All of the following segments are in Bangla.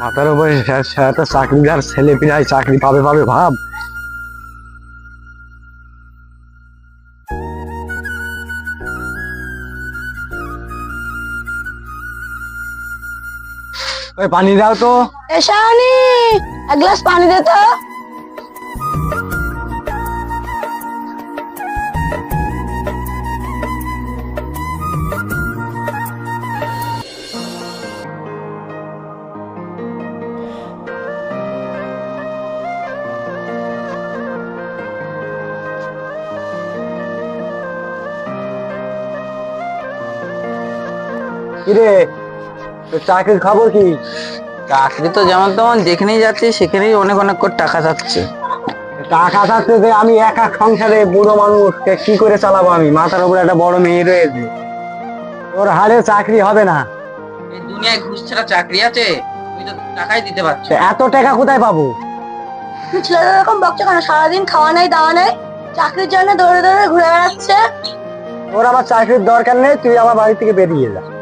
মাথার উপরে একটা চাকরিদার ছেলে পিলায় চাকরি পাবে পাবে ভাব। ওই পানি দাও তো। এ শাওনি এক গ্লাস পানি দে তো। কিরে? তোর চাকরির খবর কি? চাকরি তো যেমন তেমন যেখানেই যাচ্ছে সেখানেই অনেক অনেক করে টাকা যাচ্ছে টাকা থাকতে যে আমি একা সংসারে বুড়ো মানুষকে কি করে চালাবো আমি? মাথার উপরে একটা বড় মেয়ে রয়েছে। তোর হারে চাকরি হবে না। এই দুনিয়ায় ঘুষ ছাড়া চাকরি আছে? তুমি তো টাকাই দিতে পারছ এত টাকা কোথায় পাবো? তুই ছেলেদের এরকম বকছো কেন? সারাদিন খাওয়া নাই দাওয়া নাই? চাকরির জন্য দৌড়ে দৌড়ে ঘুরে বেড়াচ্ছে? ওর আমার চাকরির দরকার নেই তুই আমার বাড়ি থেকে বেরিয়ে যা।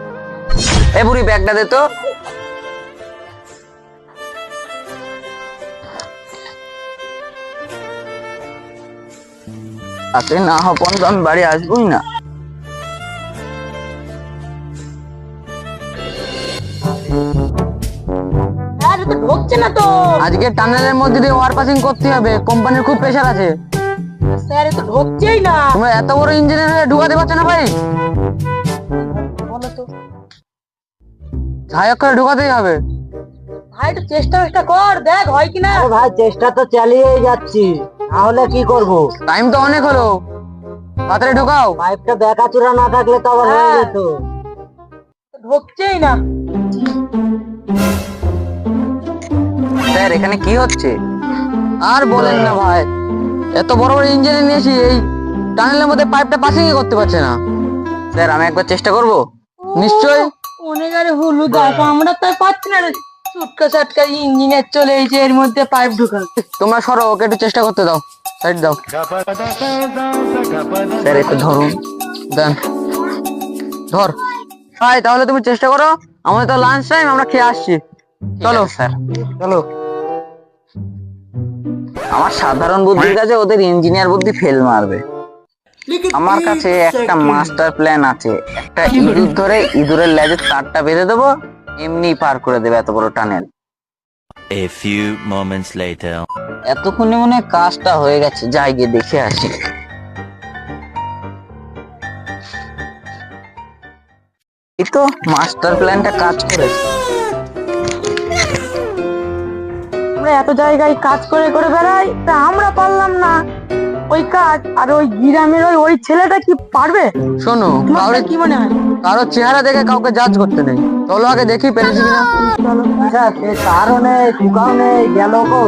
এ বুড়ি ব্যাগটা দে তো। তাতে না হপন তো আমি বাড়ি আসবোই না। ঢুকছে না তো। আজকে টানেলের মধ্যে দিয়ে ওয়ার পাসিং করতে হবে কোম্পানির খুব প্রেশার আছে। স্যার তো ঢুকছেই না। তোমরা এত বড় ইঞ্জিনিয়ার হয়ে ঢুকাতে পারছ না ভাই? বলো তো। হায়াক করে ঢুকাতেই হবে। ভাই একটু চেষ্টা চেষ্টা কর দেখ হয় কিনা। ভাই চেষ্টা তো চালিয়েই যাচ্ছি। তাহলে কি করব? টাইম তো অনেক হলো। তাড়াতাড়ি ঢোকাও। পাইপটা দেখাচুরা না থাকলে তো আবার হয়ে যেত। ঢুকছেই না। স্যার এখানে কি হচ্ছে? আর বলেন না ভাই। এত বড় বড় ইঞ্জিনিয়ার নিয়েছি এই টানেলের মধ্যে পাইপটা পাসিং করতে পারছে না। স্যার আমি একবার চেষ্টা করব? নিশ্চয় অনেক হলুদ দেখো আমরা তো পাচ্ছি না রে। চুটকা চাটকা ইঞ্জিনিয়ার চলে এসেছে এর মধ্যে পাইপ তোমরা সরো ওকে একটু চেষ্টা করতে দাও। সাইড দাও। স্যার একটু ধরুন। দেন। ধর। ভাই তাহলে তুমি চেষ্টা করো। আমাদের তো লাঞ্চ টাইম আমরা খেয়ে আসছি। চলো। স্যার। চলো। আমার সাধারণ বুদ্ধির কাছে ওদের ইঞ্জিনিয়ার বুদ্ধি ফেল মারবে। আমার কাছে একটা মাস্টার প্ল্যান আছে। একটা ইঁদুর ধরে ইঁদুরের লেজের তারটা বেঁধে দেবো এমনি পার করে দেবে এত বড় tunnel. A few moments later. এতক্ষণে মনে কাজটা হয়ে গেছে যাই গিয়ে দেখে আসি। এই তো মাস্টার প্ল্যানটা কাজ করেছে। আমরা এত জায়গায় কাজ করে করে বেড়াই তা আমরা পারলাম না। ওই কাজ আর ওই গ্রামের ওই ওই ছেলেটা কি পারবে? শোনো কাউরে কি মনে হয়? কারও চেহারা দেখে কাউকে জাজ করতে নেই। চলো আগে দেখি পেরেছি কিনা। আচ্ছা সে কারও নেই টুকাও নেই গেল কো?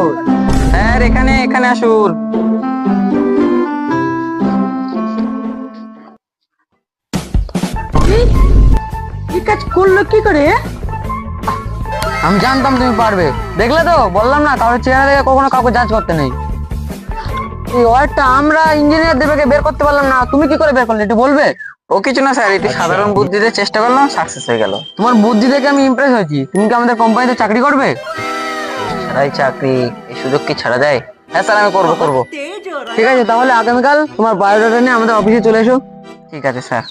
স্যার এখানে এখানে আসুন? কি? কাজ করল কি করে? আমি জানতাম তুমি পারবে। দেখলে তো? বললাম না কারোর চেহারা দেখে কখনো কাউকে জাজ করতে নেই। এই আমরা ইঞ্জিনিয়ার দেবেকে বের করতে পারলাম না। তুমি কি করে বের করলে? একটু বলবে? ও কিছু না স্যার একটু সাধারণ বুদ্ধিতে চেষ্টা করলাম সাকসেস হয়ে গেল। তোমার বুদ্ধি দেখে আমি ইমপ্রেস হয়েছি। তুমি কি আমাদের কোম্পানিতে চাকরি করবে? ছাড়াই চাকরি এই সুযোগ কি ছাড়া যায়? হ্যাঁ স্যার আমি করব করব। ঠিক আছে তাহলে আগামীকাল তোমার বায়োডাটা নিয়ে আমাদের অফিসে চলে এসো। ঠিক আছে স্যার।